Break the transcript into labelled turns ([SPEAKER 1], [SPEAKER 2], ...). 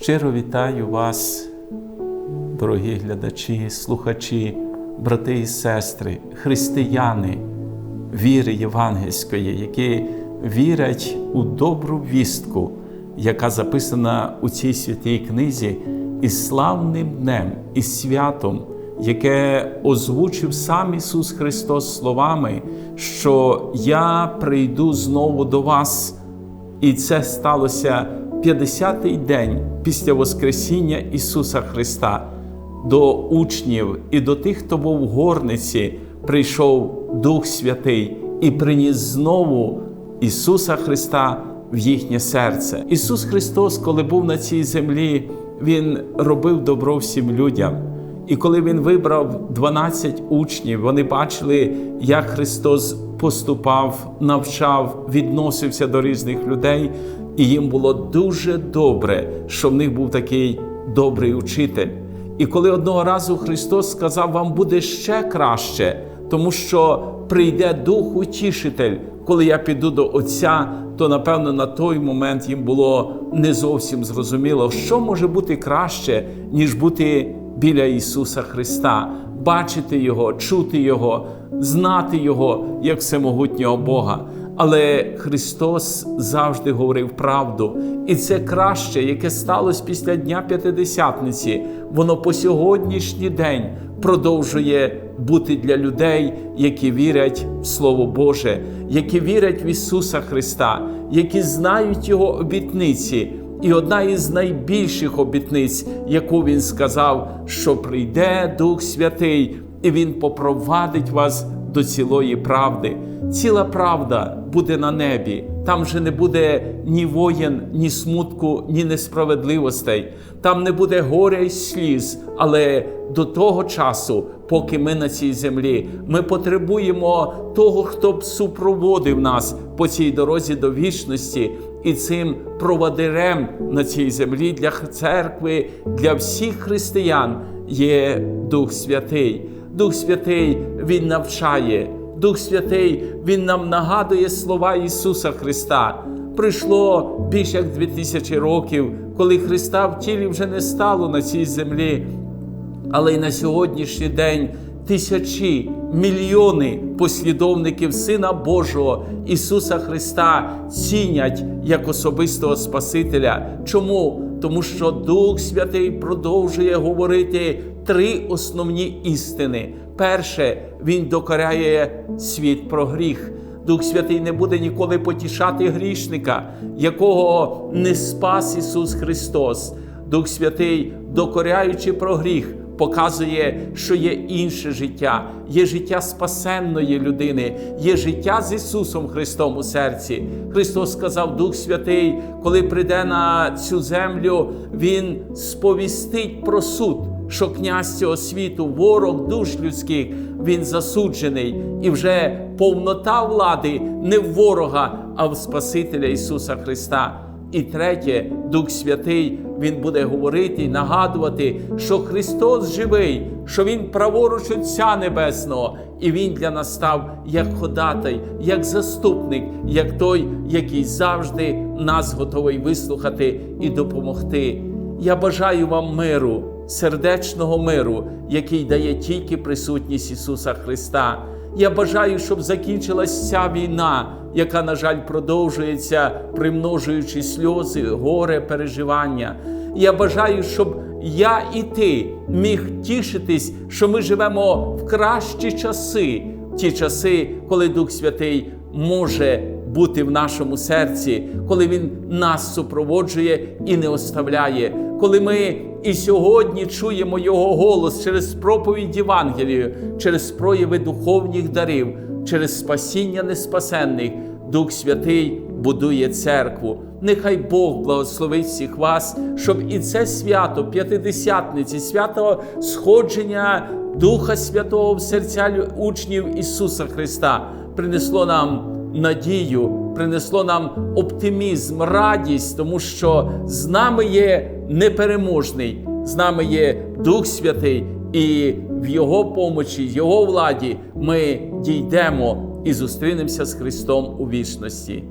[SPEAKER 1] Щиро вітаю вас, дорогі глядачі, слухачі, брати і сестри, християни віри євангельської, які вірять у добру вістку, яка записана у цій святій книзі, і славним днем, і святом, яке озвучив сам Ісус Христос словами, що Я прийду знову до вас. І це сталося 50-й день після Воскресіння Ісуса Христа. До учнів і до тих, хто був в горниці, прийшов Дух Святий і приніс знову Ісуса Христа в їхнє серце. Ісус Христос, коли був на цій землі, Він робив добро всім людям. І коли Він вибрав 12 учнів, вони бачили, як Христос поступав, навчав, відносився до різних людей, і їм було дуже добре, що в них був такий добрий учитель. І коли одного разу Христос сказав, вам буде ще краще, тому що прийде Дух Утішитель, коли я піду до Отця, то напевно на той момент їм було не зовсім зрозуміло, що може бути краще, ніж бути біля Ісуса Христа, бачити Його, чути Його, знати Його як всемогутнього Бога. Але Христос завжди говорив правду, і це краще, яке сталося після Дня П'ятидесятниці, воно по сьогоднішній день продовжує бути для людей, які вірять в Слово Боже, які вірять в Ісуса Христа, які знають Його обітниці. І одна із найбільших обітниць, яку він сказав, що прийде Дух Святий, і Він попровадить вас до цілої правди. Ціла правда буде на небі. Там вже не буде ні воєн, ні смутку, ні несправедливостей. Там не буде горя й сліз. Але до того часу, поки ми на цій землі, ми потребуємо того, хто б супроводив нас по цій дорозі до вічності. І цим проводирем на цій землі для церкви, для всіх християн є Дух Святий. Дух Святий Він навчає, Дух Святий Він нам нагадує слова Ісуса Христа. Прийшло більше як дві тисячі років, коли Христа в тілі вже не стало на цій землі. Але й на сьогоднішній день тисячі, мільйони послідовників Сина Божого Ісуса Христа цінять як особистого Спасителя. Чому? Тому що Дух Святий продовжує говорити три основні істини. Перше, Він докоряє світ про гріх. Дух Святий не буде ніколи потішати грішника, якого не спас Ісус Христос. Дух Святий, докоряючи про гріх, показує, що є інше життя, є життя спасенної людини, є життя з Ісусом Христом у серці. Христос сказав, Дух Святий, коли прийде на цю землю, Він сповістить про суд. Що князь цього світу, ворог душ людських, він засуджений, і вже повнота влади не в ворога, а в Спасителя Ісуса Христа. І третє, Дух Святий, Він буде говорити і нагадувати, що Христос живий, що Він праворуч Отця Небесного, і Він для нас став як ходатай, як заступник, як той, який завжди нас готовий вислухати і допомогти. Я бажаю вам миру, сердечного миру, який дає тільки присутність Ісуса Христа. Я бажаю, щоб закінчилась ця війна, яка, на жаль, продовжується, примножуючи сльози, горе, переживання. Я бажаю, щоб я і ти міг тішитись, що ми живемо в кращі часи, ті часи, коли Дух Святий може бути в нашому серці, коли Він нас супроводжує і не оставляє, коли ми і сьогодні чуємо Його голос через проповідь Євангелію, через прояви духовних дарів, через спасіння неспасенних. Дух Святий будує церкву. Нехай Бог благословить всіх вас, щоб і це свято П'ятидесятниці, свято сходження Духа Святого в серця учнів Ісуса Христа принесло нам надію, принесло нам оптимізм, радість, тому що з нами є непереможний, з нами є Дух Святий, і в Його помочі, Його владі ми дійдемо і зустрінемося з Христом у вічності.